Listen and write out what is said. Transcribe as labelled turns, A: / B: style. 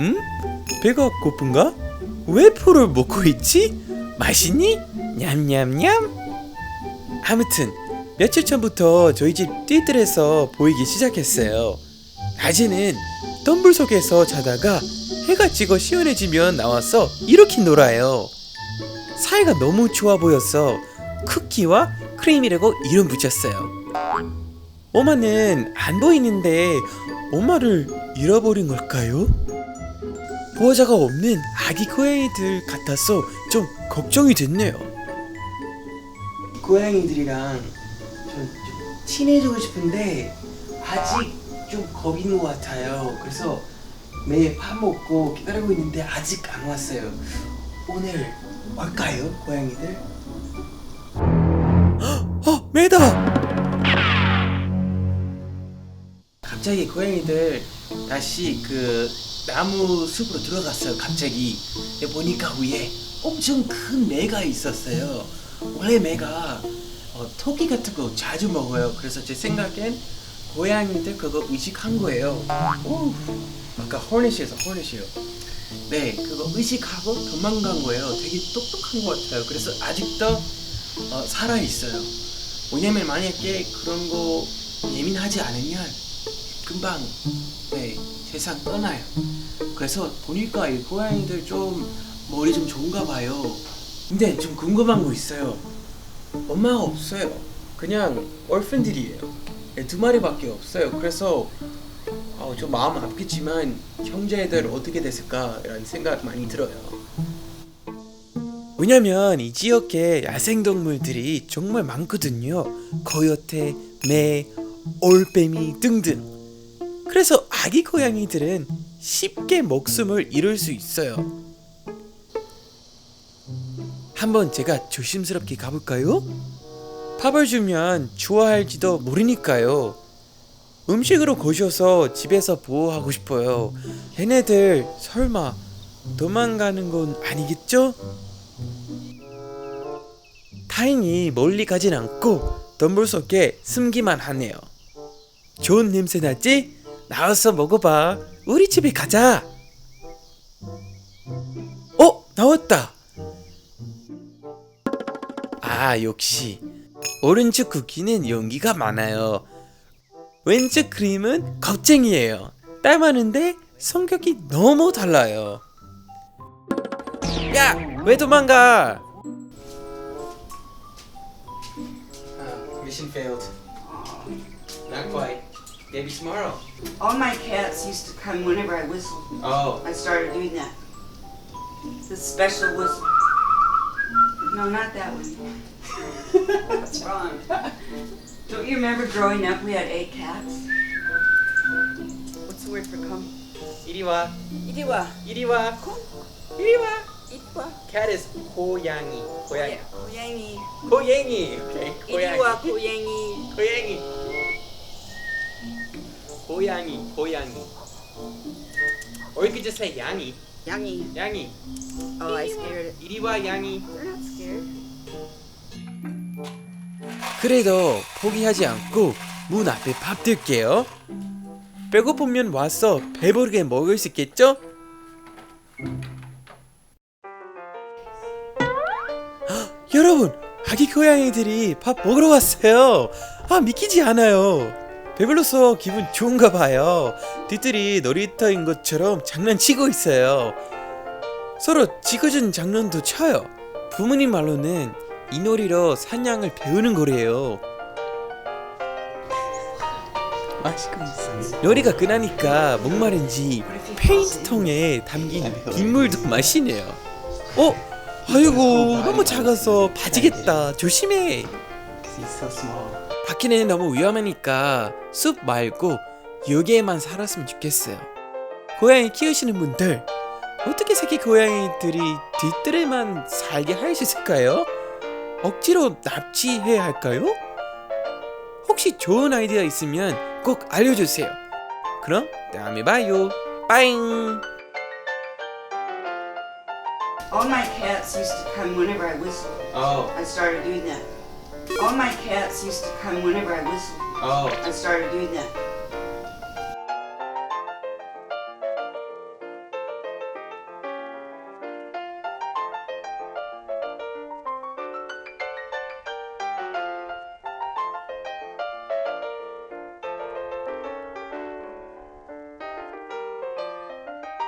A: 응? 배가 고픈가? 왜 풀을 먹고 있지? 맛있니? 냠냠냠. 아무튼 며칠 전부터 저희 집 띠들에서 보이기 시작했어요. 낮에는 덤불 속에서 자다가 해가 지고 시원해지면 나와서 이렇게 놀아요. 사이가 너무 좋아 보여서 쿠키와 크림이라고 이름 붙였어요. 엄마는 안 보이는데 엄마를 잃어버린 걸까요? 보호자가 없는 아기 고양이들 같아서 좀 걱정이 됐네요. 고양이들이랑 좀, 좀 친해지고 싶은데 아직 좀 겁이 있는 것 같아요. 그래서 매일 밥 먹고 기다리고 있는데 아직 안 왔어요. 오늘 올까요, 고양이들? 어, 매다! 갑자기 고양이들 다시 그 나무 숲으로 들어갔어요. 갑자기 보니까 위에 엄청 큰 매가 있었어요. 원래 매가 어, 토끼 같은 거 자주 먹어요. 그래서 제 생각엔 고양이들 그거 의식한 거예요. 오, 아까 호넷이에서 호넷이요. 네, 그거 의식하고 도망간 거예요. 되게 똑똑한 것 같아요. 그래서 아직도 어, 살아 있어요. 왜냐면 만약에 그런 거 예민하지 않으면 금방 네 세상 떠나요. 그래서 보니까 이 고양이들 좀 머리 좀 좋은가 봐요. 근데 좀 궁금한 거 있어요. 엄마가 없어요. 그냥 얼픈들이에요. 네, 두 마리밖에 없어요. 그래서 어, 좀 마음 아프겠지만 형제들 어떻게 됐을까라는 생각 많이 들어요. 왜냐면 이 지역에 야생동물들이 정말 많거든요. 거요테, 매, 올빼미 등등. 그래서 아기 고양이들은 쉽게 목숨을 잃을 수 있어요. 한번 제가 조심스럽게 가볼까요? 밥을 주면 좋아할지도 모르니까요. 음식으로 거셔서 집에서 보호하고 싶어요. 얘네들 설마 도망가는 건 아니겠죠? 다행히 멀리 가진 않고 덤불 속에 숨기만 하네요. 좋은 냄새 나지? 나와서 먹어봐. 우리 집에 가자. 어, 나왔다. 아, 역시 오른쪽 쿠키는 용기가 많아요. 왼쪽 크림은 겁쟁이에요. 닮았는데 성격이 너무 달라요. 야, 왜 도망가? Mission failed. Not quite. Maybe tomorrow.
B: All my cats used to come whenever I whistled.
A: Oh,
B: I started doing that. The special whistle. No, not that one. That's wrong. Don't you remember growing up we had eight cats? What's the word for come?
A: 이리 와.
B: 이리 와.
A: 이리 와. 이리 와.
B: 이리 와.
A: Cat is 고양이. 고양이.
B: 예, 고양이.
A: 고양이.
B: 고양이.
A: Or you could just say 양이.
B: 양이.
A: 양이.
B: Oh, I scared it.
A: 이리 와 양이.
B: They're not scared.
A: 그래도 포기하지 않고 문 앞에 밥 들게요. 배고프면 와서 배부르게 먹을 수 있겠죠? 헉, 여러분, 아기 고양이들이 밥 먹으러 왔어요. 아, 믿기지 않아요. 배불러서 기분 좋은가 봐요. 뒤들이 놀이터인 것처럼 장난치고 있어요. 서로 지그준 장난도 쳐요. 부모님 말로는 이 놀이로 사냥을 배우는 거래요. 놀이가 끝나니까 목마른지 페인트통에 담긴 빗물도 마시네요. 어? 아이고 너무 작아서 빠지겠다. 조심해. 밖에는 너무 위험하니까 숲 말고 여기에만 살았으면 좋겠어요. 고양이 키우시는 분들 어떻게 새끼 고양이들이 뒤뜰에만 살게 할 수 있을까요? 억지로 납치해야 할까요? 혹시 좋은 아이디어 있으면 꼭 알려주세요. 그럼 다음에 봐요. 빠잉.
B: All my cats used to come whenever I whistled.
A: Oh,
B: I started doing that. All my cats used to come whenever I whistled.
A: oh.
B: I started doing that.